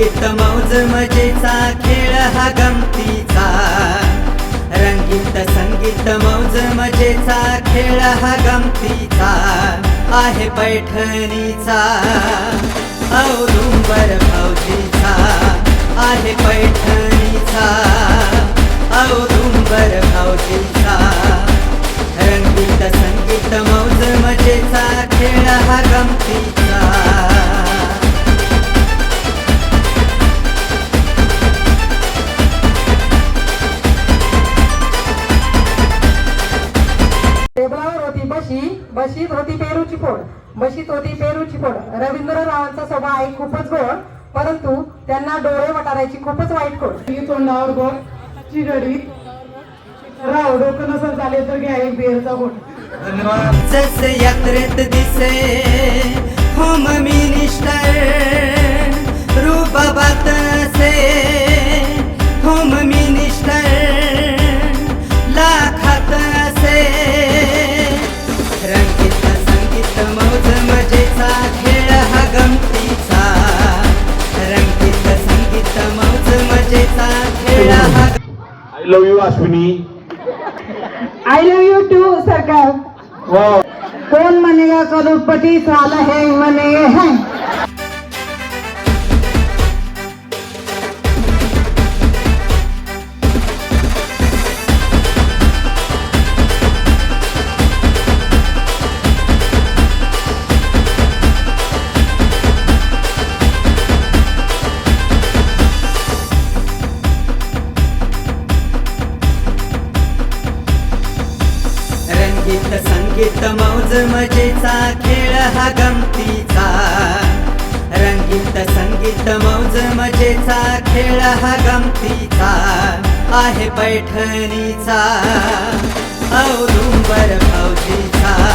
रंगीत मौज मजेचा खेळ हा गमतीचा. रंगीत संगीत मौज मजेचा खेळ हा गमतीचा आहे पैठणीचा. औदुंबर बशी बशीत होती पेरूची फोड बशीत होती पेरूची फोड रवींद्ररावांचा स्वभाव आहे खूपच गोड परंतु त्यांना डोळे वटारायची खूपच वाईट ही तोंडावर गोड चिरडी. राव डोकं नसेल झाले तर घ्या एक बिअरचा घोट. जसे यात्रेत दिसे love you Ashwini I love you too सरकार वा कौन मनेगा करोड़पति साला है मने है? संगीत संगीत मौज मजेचा खेळ हा गमतीचा. रंगीत संगीत मौज मजेचा खेळ हा गमतीचा आहे पैठणीचा. औदुंबर फौजीचा.